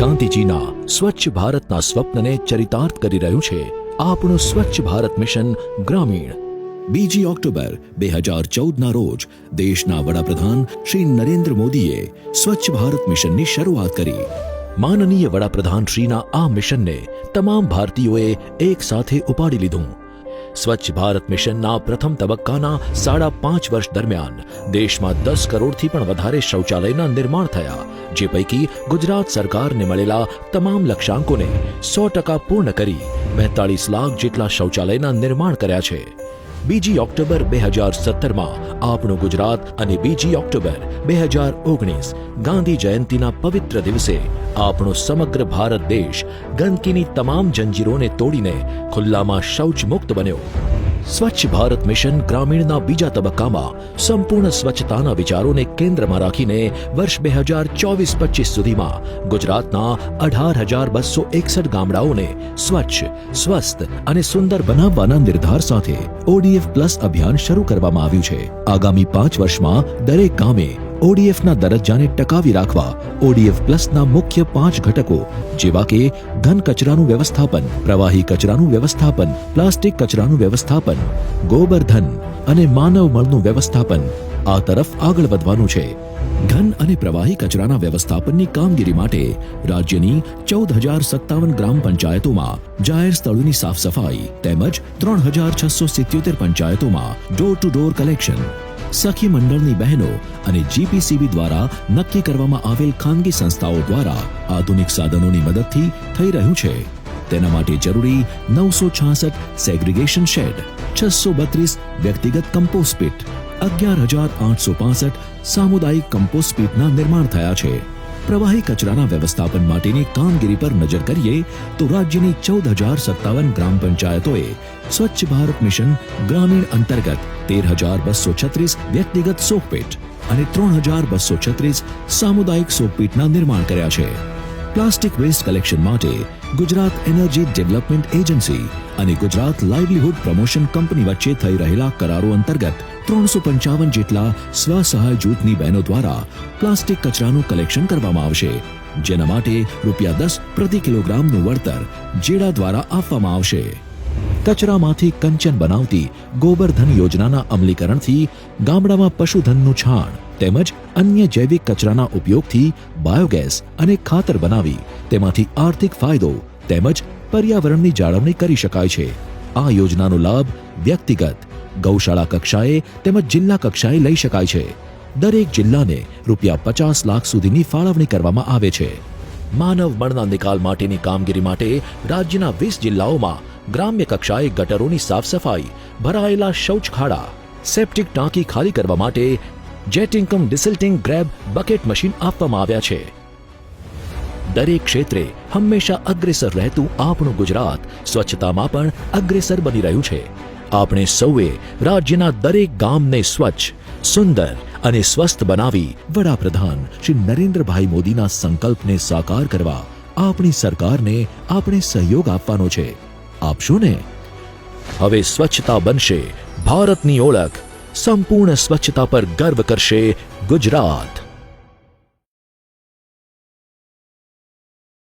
ગાંધીજીના સ્વચ્છ ભારતના સ્વપ્નને ચરિતાર્થ કરી રહ્યું છે આપણું સ્વચ્છ ભારત મિશન ગ્રામીણ. બીજી ઓક્ટોબર બે હજાર ચૌદના રોજ દેશના વડાપ્રધાન શ્રી નરેન્દ્ર મોદીએ સ્વચ્છ ભારત મિશનની શરૂઆત કરી. માનનીય વડાપ્રધાન શ્રીના આ મિશનને તમામ ભારતીયોએ એક સાથે ઉપાડી લીધું. સ્વચ્છ ભારત મિશનના પ્રથમ તબક્કાના સાડા પાંચ વર્ષ દરમિયાન દેશમાં દસ કરોડથી પણ વધારે શૌચાલયના નિર્માણ થયા, જે પૈકી ગુજરાત સરકારને મળેલા તમામ લક્ષ્યાંકોને સો ટકા પૂર્ણ કરી બેતાળીસ લાખ જેટલા શૌચાલયના નિર્માણ કર્યા છે. બીજી ઓક્ટોબર બે હજાર સત્તરમાં આપણું ગુજરાત અને બીજી ઓક્ટોબર બે હજાર ઓગણીસ ગાંધી જયંતિના પવિત્ર દિવસે આપણો સમગ્ર ભારત દેશ ગંદકીની તમામ જંજીરોને તોડીને ખુલ્લામાં શૌચમુક્ત બન્યો. સ્વચ્છ ભારત મિશન ગ્રામીણના બીજા તબક્કામાં સંપૂર્ણ સ્વચ્છતાના વિચારોને કેન્દ્રમાં રાખીને વર્ષ બે હજાર ચોવીસ પચીસ સુધીમાં ગુજરાતના અઢાર હજાર બસો એકસઠ ગામડાઓને સ્વચ્છ, સ્વસ્થ અને સુંદર બનાવવાના નિર્ધાર સાથે ઓડીએફ પ્લસ અભિયાન શરૂ કરવામાં આવ્યું છે. આગામી પાંચ વર્ષમાં દરેક ગામે ઓડીએફના દરજ્જાને ટકાવી રાખવા ઓડીએફ પ્લસના મુખ્ય પાંચ ઘટકો જેવા કે ઘન કચરાનું વ્યવસ્થાપન, પ્રવાહી કચરાનું વ્યવસ્થાપન, પ્લાસ્ટિક કચરાનું વ્યવસ્થાપન, ગોબરધન અને માનવ મળનું વ્યવસ્થાપન આ તરફ આગળ વધવાનું છે. ઘન અને પ્રવાહી કચરાના વ્યવસ્થાપનની કામગીરી માટે રાજ્યની ચૌદ હજાર સત્તાવન ગ્રામ પંચાયતોમાં જાહેર સ્થળોની સાફ સફાઈ તેમજ ત્રણ હજાર છસો સિત્યોતેર પંચાયતોમાં ડોર ટુ ડોર કલેક્શન સખી મંડળની બહેનો અને જીપીસીબી દ્વારા નક્કી કરવામાં આવેલ ખાનગી સંસ્થાઓ દ્વારા આધુનિક સાધનોની મદદથી થઈ રહ્યું છે. તેના માટે જરૂરી નવસો છાસઠ સેગ્રીગેશન શેડ છસો બત્રીસ વ્યક્તિગત કમ્પોસ્ટ પીટ અગિયાર હજાર આઠસો પાસઠ સામુદાયિક કમ્પોસ્ટ પીટના નિર્માણ થયા છે. પ્રવાહી કચરાના વ્યવસ્થાપન માટેની કામગીરી પર નજર કરીએ તો રાજ્યની ચૌદ હજાર સત્તાવન ગ્રામ પંચાયતોએ સ્વચ્છ ભારત મિશન ગ્રામીણ અંતર્ગત તેર હજાર બસો છત્રીસ વ્યક્તિગત સોકપીટ અને ત્રણ હજાર બસો છત્રીસ સામુદાયિક સોકપીટના નિર્માણ કર્યા છે. પ્લાસ્ટિક વેસ્ટ કલેક્શન માટે ગુજરાત એનર્જી ડેવલપમેન્ટ એજન્સી અને ગુજરાત લાઇવલીહુડ પ્રમોશન કંપની વચ્ચે થઈ રહેલા કરારો અંતર્ગત ત્રણસો પંચાવન જેટલા સ્વસહાય જૂથની બહેનો દ્વારા પ્લાસ્ટિક કચરાનું કલેક્શન કરવામાં આવશે, જેના માટે રૂપિયા દસ પ્રતિ કિલોગ્રામનું વળતર જેડા દ્વારા આપવામાં આવશે. કચરામાંથી કંચન બનાવતી ગોબરધન યોજનાના અમલીકરણથી ગામડામાં પશુધનનું છાણ તેમજ અન્ય જૈવિક કચરાના ઉપયોગથી બાયોગેસ અને ખાતર બનાવી તેમાંથી આર્થિક ફાયદો તેમજ પર્યાવરણની જાળવણી કરી શકાય છે. આ યોજનાનો લાભ વ્યક્તિગત ગૌશાળા કક્ષાએ તેમજ જિલ્લા કક્ષાએ લઈ શકાય છે. દરેક જિલ્લાને રૂપિયા પચાસ લાખ સુધીની ફાળવણી કરવામાં આવે છે. માનવ મળના નિકાલ માટેની કામગીરી માટે રાજ્યના વીસ જિલ્લાઓમાં ગ્રામ્ય કક્ષાએ ગટરોની સાફ સફાઈ ભરાયેલા શૌચખાડા સેપ્ટિક ટાંકી ખાલી કરવા માટે જેટિંકમ ડિસલ્ટિંગ ગ્રેબ બકેટ મશીન આપવામાં આવ્યા છે. દરેક ક્ષેત્રે હંમેશા અગ્રેસર રહેતું આપણું ગુજરાત સ્વચ્છતામાં પણ અગ્રેસર બની રહ્યું છે. આપણે સૌએ રાજ્યના દરેક ગામને સ્વચ્છ, સુંદર અને સ્વસ્થ બનાવી વડાપ્રધાન શ્રી નરેન્દ્રભાઈ મોદીના સંકલ્પને સાકાર કરવા આપણી સરકારને આપણે સહયોગ આપવાનો છે. આપશો ને હવે સ્વચ્છતા બનશે ભારતની ઓળખ. સંપૂર્ણ સ્વચ્છતા પર ગર્વ કરશે ગુજરાત.